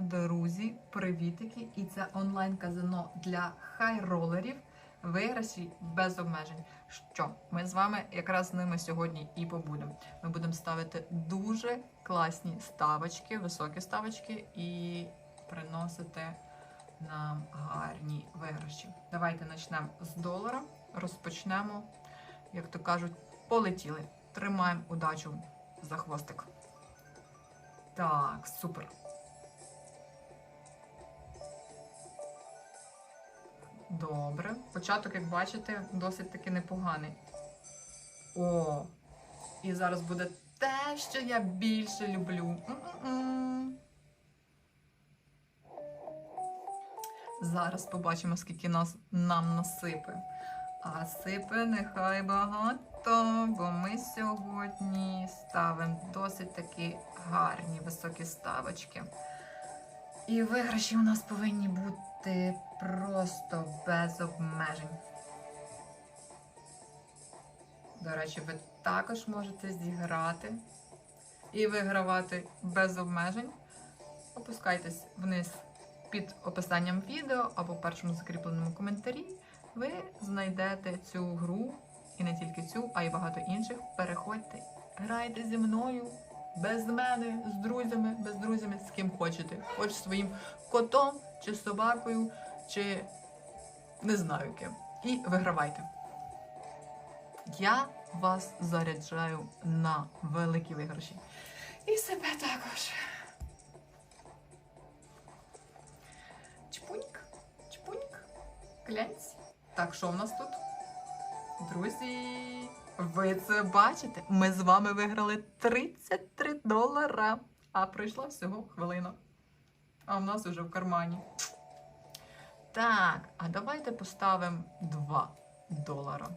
друзі, привітики! І це онлайн-казино для хай-ролерів. Виграші без обмежень. Що ми з вами якраз з ними сьогодні і побудемо. Ми будемо ставити дуже класні ставочки, високі ставочки, і приносити нам гарні виграші. Давайте почнемо з долара. Розпочнемо, як то кажуть, полетіли. Тримаємо удачу за хвостик. Так, супер. Добре. Початок, як бачите, досить таки непоганий. О! І зараз буде те, що я більше люблю. Зараз побачимо, скільки нас нам насипе. А сипе нехай багато, бо ми сьогодні ставимо досить такі гарні високі ставочки. І виграші у нас повинні бути просто без обмежень. До речі, ви також можете зіграти і вигравати без обмежень. Опускайтесь вниз під описанням відео або першому закріпленому коментарі. Ви знайдете цю гру, і не тільки цю, а й багато інших. Переходьте, грайте зі мною, без мене, з друзями, без друзями, з ким хочете. Хоч своїм котом, чи собакою, чи не знаю ким. І вигравайте. Я вас заряджаю на великі виграші. І себе також. Чпуньк, чпуньк, клянць. Так, що в нас тут? Друзі, ви це бачите? Ми з вами виграли 33 долара. А пройшла всього хвилина. А в нас уже в кармані. Так, а давайте поставимо 2 долара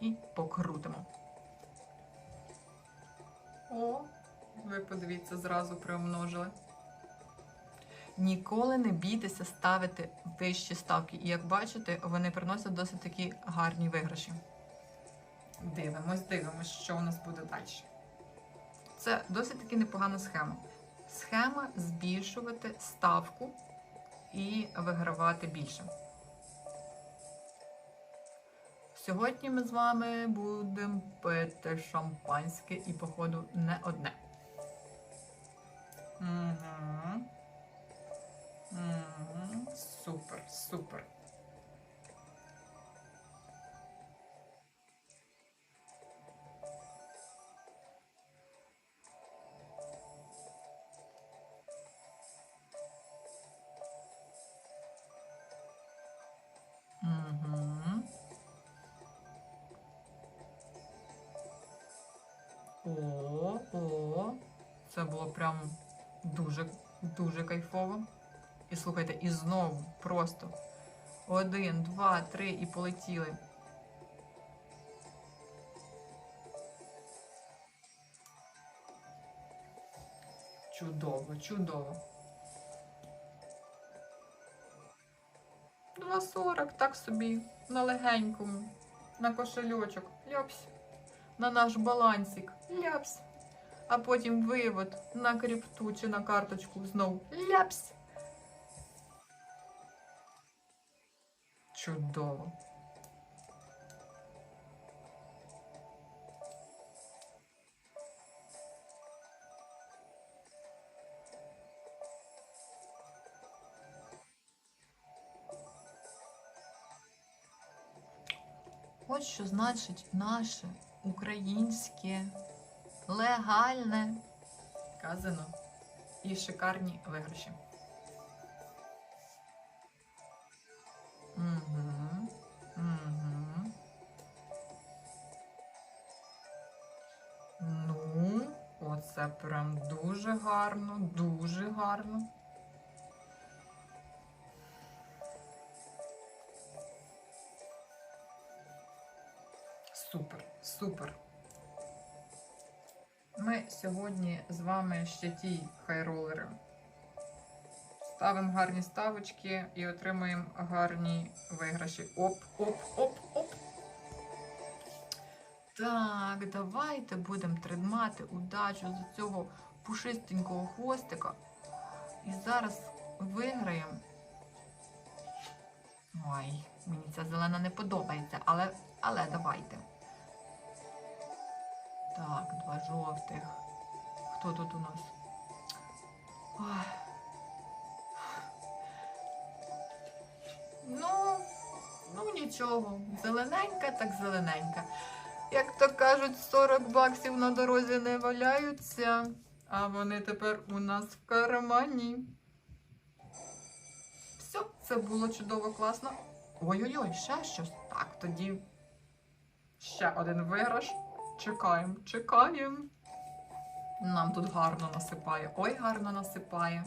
і покрутимо. О, ви подивіться, зразу приумножили. Ніколи не бійтеся ставити вищі ставки. І як бачите, вони приносять досить такі гарні виграші. Дивимось, дивимось, що у нас буде далі. Це досить таки непогана схема. Схема збільшувати ставку і вигравати більше. Сьогодні ми з вами будемо пити шампанське і, походу, не одне. Угу. Угу. Супер, супер. О, о, це було прям дуже, дуже кайфово. І слухайте, і знову просто один, два, три і полетіли. Чудово, чудово. 2,40 так собі, на легенькому, на кошельочок. Ляпсь. На наш балансик. Ляпсь. А потім вивод на крипту чи на карточку знов. Ляпсь. Чудово. Ось що значить наше українське легальне казино і шикарні виграші. Угу. Угу. Ну, оце прям дуже гарно, дуже гарно. Супер. Ми сьогодні з вами ще ті хайролери. Ставимо гарні ставочки і отримуємо гарні виграші. Оп, оп, оп, оп. Так, давайте будемо тримати удачу з цього пушистенького хвостика. І зараз виграємо. Ой, мені ця зелена не подобається, але, але давайте. Так, два жовтих. Хто тут у нас? Ой. Ну, ну нічого. Зелененька, так зелененька. Як то кажуть, 40 баксів на дорозі не валяються, а вони тепер у нас в кармані. Все, це було чудово, класно. Ой-ой-ой, ще щось. Так, тоді ще один виграш. Чекаємо, чекаємо. Нам тут гарно насипає. Ой, гарно насипає.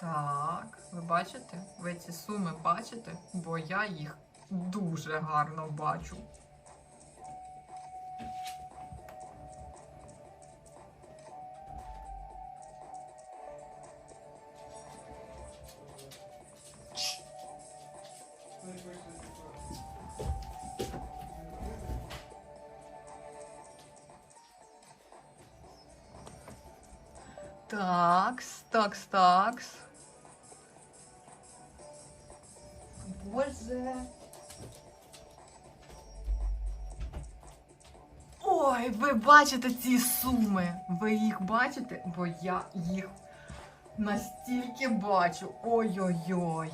Так, ви бачите? Ви ці суми бачите? Бо я їх дуже гарно бачу. Такс, такс, такс. Боже. Ой, ви бачите ці суми? Ви їх бачите? Бо я їх настільки бачу. Ой-ой-ой.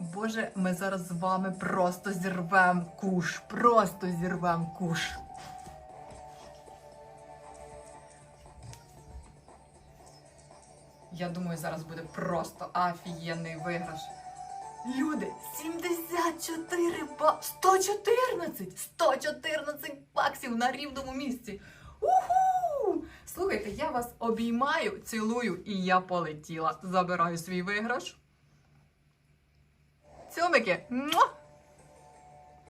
Боже, ми зараз з вами просто зірвем куш. Просто зірвем куш. Я думаю, зараз буде просто офігенний виграш. Люди, 74 ба... 114! 114 баксів на рівному місці. Уху! Слухайте, я вас обіймаю, цілую, і я полетіла. Забираю свій виграш. Цьомики!